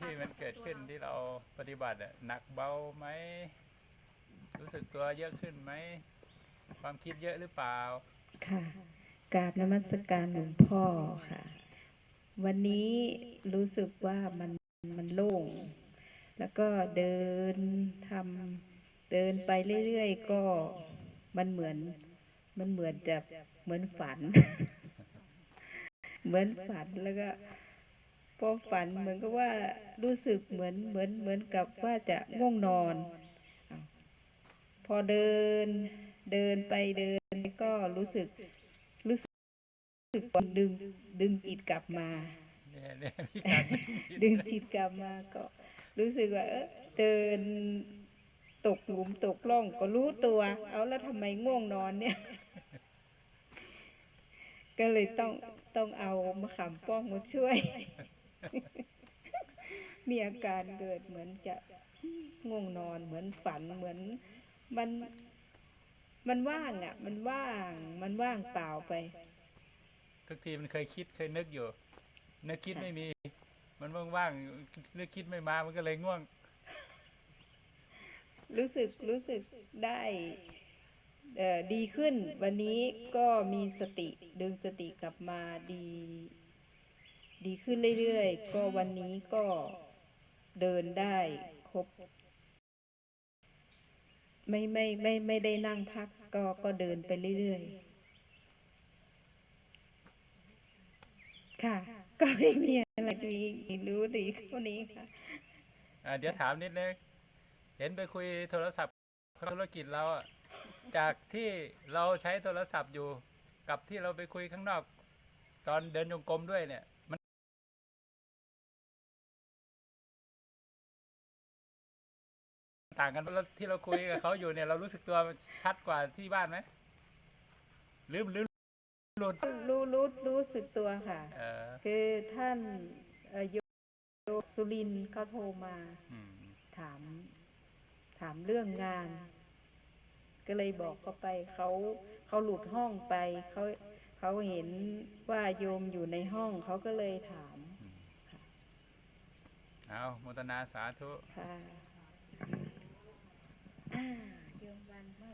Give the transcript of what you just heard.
ที่มันเกิดขึ้นที่เราปฏิบัติอะหนักเบาไหมรู้สึกตัวเยอะขึ้นไหม ความคิดเยอะหรือเปล่า ค่ะกราบนมัสการหลวงพ่อค่ะ วันนี้รู้สึกว่ามันมันโล่ง แล้วก็เดินทำเดินไปเรื่อยๆ ก็มันเหมือน มันเหมือนจะเหมือนฝัน เหมือนฝันแล้วก็ พอฝันเหมือนกับว่ารู้สึกเหมือนเหมือนเหมือนกับว่าจะง่วงนอนอ้าวพอเดินเดินไปเดินก็รู้สึกรู้สึกดึงดึงจิตกลับมาเนี่ยเนี่ยมีการดึงจิตกลับมาก็ รู้สึกว่า เออเดินตกหลุมตกล่องก็รู้ตัว เอาแล้วทำไมง่วงนอนเนี่ย ก็เลยต้องต้องเอามะขามป้องมาช่วย มีอาการเกิดเหมือนจะง่วงนอนเหมือนฝันเหมือนมันมันว่างอะ มันว่าง มันว่างเปล่าไป ทุกทีมันเคยคิดเคยนึกอยู่ นึกคิดไม่มี มันว่างๆนึกคิดไม่มามันก็เลยง่วง รู้สึกรู้สึกได้เอ่อดีขึ้น วันนี้ก็มีสติดึงสติกลับมาดี ดีขึ้นเรื่อยๆ ก็วันนี้ก็เดินได้ครบ ไม่ไม่ไม่ไม่ได้นั่งพักก็ก็เดินไปเรื่อยๆ ค่ะ ก็ไม่มีอะไรดีรู้ดีเท่านี้ค่ะอ่าเดี๋ยวถามนิดนึง เห็นไปคุยโทรศัพท์ธุรกิจเราอะจากที่เราใช้โทรศัพท์อยู่กับที่เราไปคุยข้างนอก ตอนเดินโยงกรมด้วยเนี่ย ต่างกันแล้วที่เราคุยกับเขาอยู่เนี่ยเรารู้สึกตัวชัดกว่าที่บ้านไหมหรือหรือหลุดรู้รู้รู้สึกตัวค่ะ เออคือท่านเอ่อโยสุรินทร์เขาโทรมาอืมถาม ถามเรื่องงาน ก็เลยบอกเขาไปเขาเขาหลุดห้องไปเขาเขาเห็นว่าโยมอยู่ในห้องเขาก็เลยถามเอาโมทนาสาธุ ค่ะ อ่าเดือนวันมาก